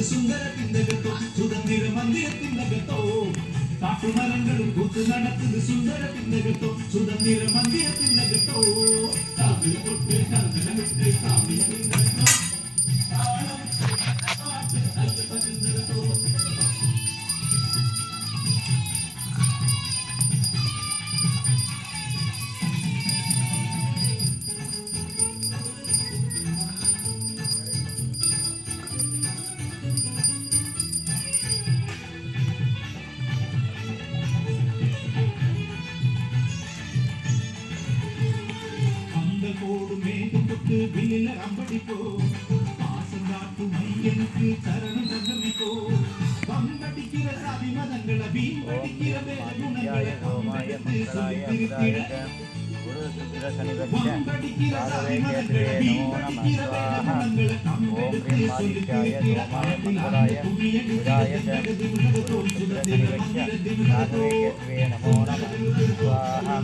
ഇത് സുന്ദരത്തിന്റെ ഗത്തോ സുതന്തിര മന്ദിരത്തിന്റെ ഗത്തോ കാട്ടുമരങ്ങളും കൂത്ത് നടത്തുന്നത് സുന്ദരത്തിന്റെ ഗത്തോ സുതന്തിര മന്ദിരത്തിന്റെ ഗത്തോ കാവിലെ കൊട്ട് കാവിലെ കൊട്ട് കാവിലെ எனக்கு வில்லில ரம்படிக்கோ பாசம் காத்து மையனுக்கு சரணம் தந்தமிக்கோ பம்படிக்கிற சாதி மதங்களை வீண் படிக்கிற குணங்களை காம்பெடுத்து சாதி மதங்களை வீண் रामाय मंगलाय बुधाय नमो नम स्वाहा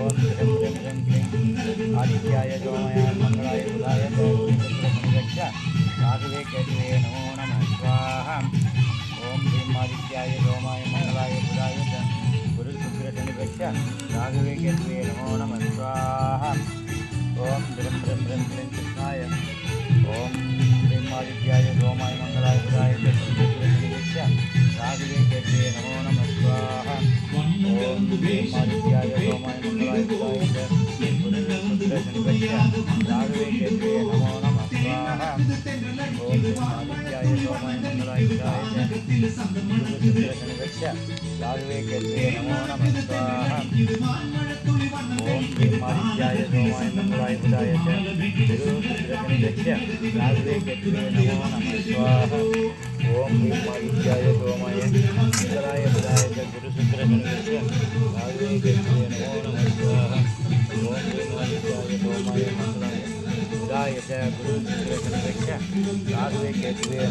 ओम श्रीं श्रीं श्रीं क्लीं आदित्याय जोमयाय ओम भीम आदित्याय जोमाय मंगलाय बुधाय च गुरुशुक्रशनिभ्यश्च राघवे केतवे नमो नमः स्वाहा ओम द्रं द्रं द्रं द्रं कृष्णाय। ओम ब्रह्मादित्याय രാഘവേ കേൾവേ നമോ നമ ഓം ഭീമാദിത്യായ സോമായ നമ്മളായ ബുധായ രാഘവേ കേൾവേ നമോ നമ സ്വാഹ ഓം ഭീമാദിത്യായ സോമായ गुरुशुक्रगणेश नमो नमः ओम श्रीमालिकाय गोमाय मङ्गलाय बुधाय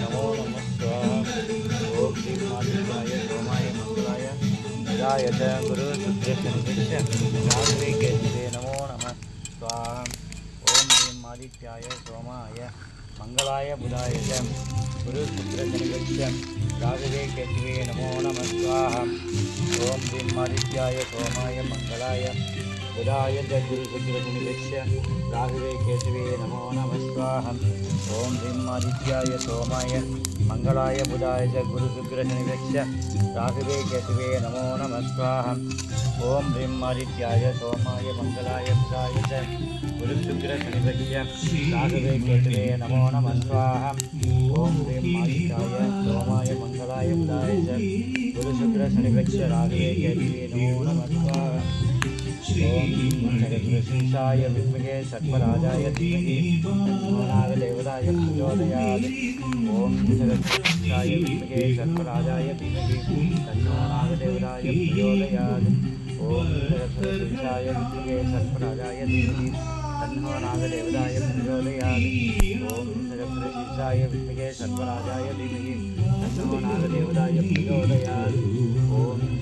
नमो नमः स्वाहा ओम श्रीमालिकाय गोमाय मङ्गलाय बुधाय नमो नमः स्वाहा ओम सोमाय மங்களாய புதாயுதம் குரு சுக்கிரதனிவச்சம் ராகவே கேட்டுவே நமோ நமஸ்வாகம் ஓம் திம் ஆதித்யாய சோமாய மங்களாய. बुधाय जगुरुसुकिरनिवेश्य राघवे केशवे नमो नमः स्वाहम् ॐ ह्रीं आदित्याय सोमाय मङ्गलाय बुधाय च गुरुसुग्रहनिवेश्य राघवे केशवे नमो नमः स्वाहम् ॐ ह्रीं आदित्याय सोमाय मङ्गलाय बुधाय च गुरुसुग्रहनिवेश्य राघवे केशवे नमो नमः स्वाहम् ॐ ह्रीं आदित्याय सोमाय मङ्गलाय बुधाय राघवे केशवे नमो नमः स्वाहम् श्रीकृष्णाय विद्महे सर्पराजाय धीमहि नागदेवताय प्रचोदयात् ॐ श्रीकृष्णाय विद्महे सर्पराजाय धीमहि तन्नो नागदेवताय प्रचोदयात् ॐ श्रीकृष्णाय विद्महे सर्पराजाय धीमहि तन्नो नागदेवताय प्रचोदयात् ॐ श्रीकृष्णाय विद्महे सर्पराजाय धीमहि तन्नो नागदेवताय प्रचोदयात्